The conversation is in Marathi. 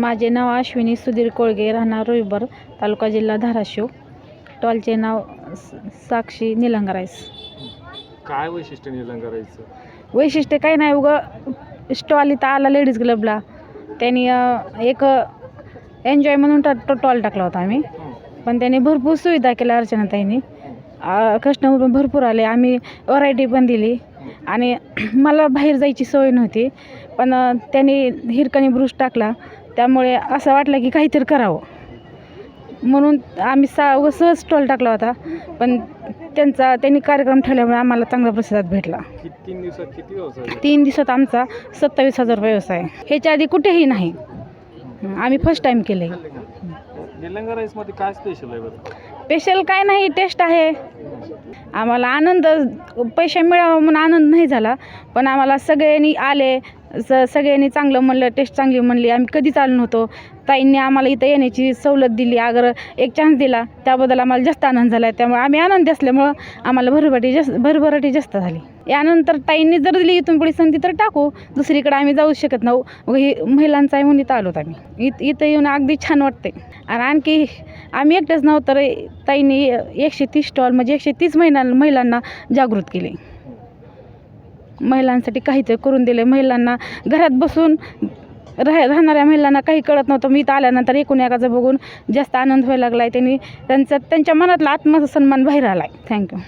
माझे नाव अश्विनी सुधीर कोळगे राहणार रुईबर तालुका जिल्हा धाराशिव. स्टॉलचे नाव साक्षी निलंगराईस काय वैशिष्ट्य निलंगारायचं वैशिष्ट्य काही नाही उगं स्टॉल इथं आला लेडीज क्लबला. त्यांनी अं, एक एन्जॉय म्हणून टा टॉल टाकला होता आम्ही. पण त्यांनी भरपूर सुविधा केल्या अर्चनाताईंनी कस्टमर पण भरपूर आले. आम्ही व्हरायटी पण दिली. आणि मला बाहेर जायची सवय नव्हती. पण अं, त्यांनी हिरकणी ब्रुश टाकला. त्यामुळे असं वाटलं की काहीतरी करावं. म्हणून आम्ही सा सहज स्टॉल टाकला होता. पण त्यांचा त्यांनी कार्यक्रम ठेवल्यामुळे आम्हाला चांगला प्रतिसाद भेटला. तीन दिवसात किती व्यवसाय? तीन दिवसात आमचा सत्तावीस हजार रुपये व्यवसाय. ह्याच्या आधी कुठेही नाही. आम्ही फर्स्ट टाईम केले निलंगा राईसमध्ये काय स्पेशल आहे स्पेशल काय नाही टेस्ट आहे. आम्हाला आनंद पैसे मिळावा म्हणून आनंद नाही झाला. पण आम्हाला सगळ्यांनी आले स सगळ्यांनी चांगलं म्हणलं टेस्ट चांगली म्हणली आम्ही कधीच आलो नव्हतो. ताईंनी आम्हाला इथं येण्याची सवलत दिली अगर एक चान्स दिला त्याबद्दल आम्हाला जास्त आनंद झाला. त्यामुळे आम्ही आनंदी असल्यामुळं आम्हाला भरभराटी जास्त भरभराटी जास्त झाली. यानंतर ताईंनी जर दिली इथून पुढे संधी तर टाकू दुसरीकडे आम्ही जाऊ शकत नाहू मग ही महिलांचा आहे म्हणून इथं आलोत आम्ही. इथं इथं येऊन अगदी छान वाटते आणि आणखी आम्ही एकटेच नव्हतं तर ताईंनी एकशे तीस स्टॉल म्हणजे एकशे तीस महिला महिलांना जागृत केले. महिलांसाठी काहीतरी करून दिले महिलांना घरात बसून राह राहणाऱ्या महिलांना काही कळत नव्हतं. मी इथं आल्यानंतर एकूण एकाचं बघून जास्त आनंद व्हायला लागला आहे त्यांनी त्यांचा त्यांच्या मनातला आत्मसन्मान बाहेर आला आहे थँक्यू